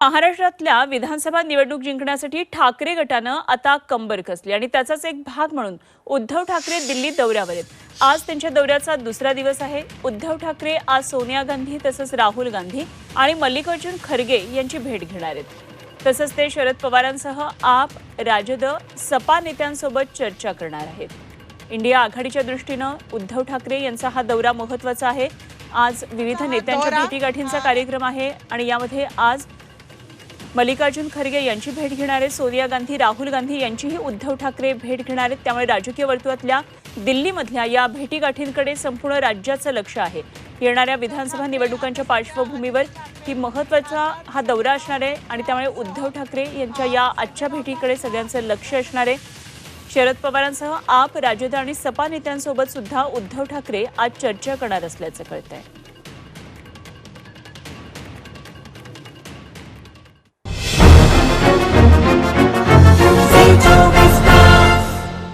महाराष्ट्रातल्या विधानसभा निवडणूक जिंकण्यासाठी ठाकरे गटानं आता कंबर कसली आणि त्याचाच एक भाग म्हणून उद्धव ठाकरे दिल्ली दौऱ्यावर आहेत. आज त्यांच्या दौऱ्याचा दुसरा दिवस आहे. उद्धव ठाकरे आज सोनिया गांधी तसंच राहुल गांधी आणि मल्लिकार्जुन खरगे यांची भेट घेणार आहेत. तसंच ते शरद पवारांसह आप राजद सपा नेत्यांसोबत चर्चा करणार आहेत. इंडिया आघाडीच्या दृष्टीनं उद्धव ठाकरे यांचा हा दौरा महत्त्वाचा आहे. आज विविध नेत्यांच्या भेटीगाठींचा कार्यक्रम आहे आणि यामध्ये आज मल्लिकार्जुन खरगे यांची भेट घेणार आहेत. सोनिया गांधी राहुल गांधी यांचीही उद्धव ठाकरे भेट घेणार आहेत. त्यामुळे राजकीय वर्तुळातल्या दिल्लीमधल्या या भेटीगाठींकडे संपूर्ण राज्याचं लक्ष आहे. येणाऱ्या विधानसभा निवडणुकांच्या पार्श्वभूमीवर ही महत्त्वाचा हा दौरा असणार आहे आणि त्यामुळे उद्धव ठाकरे यांच्या या आजच्या भेटीकडे सगळ्यांचं लक्ष असणार आहे. शरद पवारांसह आप राजद आणि सपा नेत्यांसोबत सुद्धा उद्धव ठाकरे आज चर्चा करणार असल्याचं कळत आहे